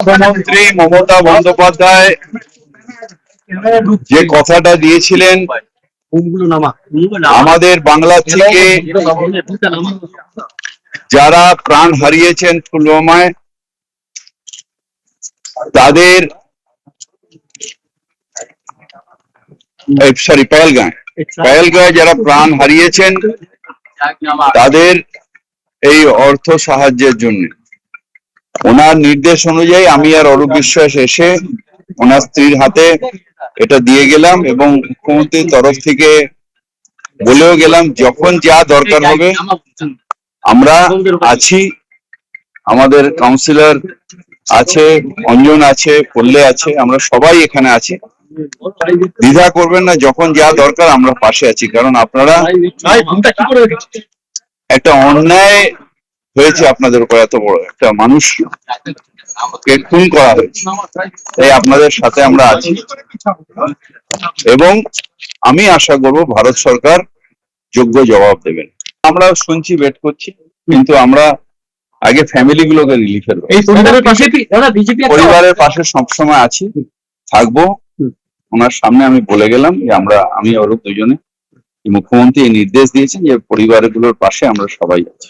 মুখ্যমন্ত্রী মমতা বন্দ্যোপাধ্যায় যে কথাটা দিয়েছিলেন, আমাদের বাংলা থেকে যারা প্রাণ হারিয়েছেন পুলওয়ামায়, তাদের সরি পেহেলগাঁয়। পেহেলগাঁয় যারা প্রাণ হারিয়েছেন, তাদের এই অর্থ সাহায্যের জন্য। ওনার নির্দেশ অনুযায়ী আমি আর অরূপ বিশ্বাস এসে ওনার স্ত্রীর হাতে এটা দিয়ে গেলাম এবং মুখ্যমন্ত্রীর তরফ থেকে বলেও গেলাম যখন যা দরকার হবে আমরা আছি। আমাদের কাউন্সিলর আছে অঞ্জন আছে পল্লে আছে আমরা সবাই এখানে আছি। দ্বিধা করবেন না যখন যা দরকার আমরা পাশে আছি। কারণ আপনারা একটা অন্যায় হয়েছে আপনাদের উপর এত বড় একটা মানুষ খুন করা হয়েছে। তাই আপনাদের সাথে আমরা আছি। এবং আমি আশা করব ভারত সরকার যোগ্য জবাব দেবেন আমরা শুনছি ওয়েট করছি কিন্তু আমরা আগে ফ্যামিলি গুলোকে রিলিফের এই পরিবারের পাশে পরিবারের পাশে সবসময় আছি থাকব। ওনার সামনে আমি বলে গেলাম যে আমরা আমি অরূপ দুজনে মুখ্যমন্ত্রী এই নির্দেশ দিয়েছেন যে পরিবারগুলোর পাশে আমরা সবাই আছি।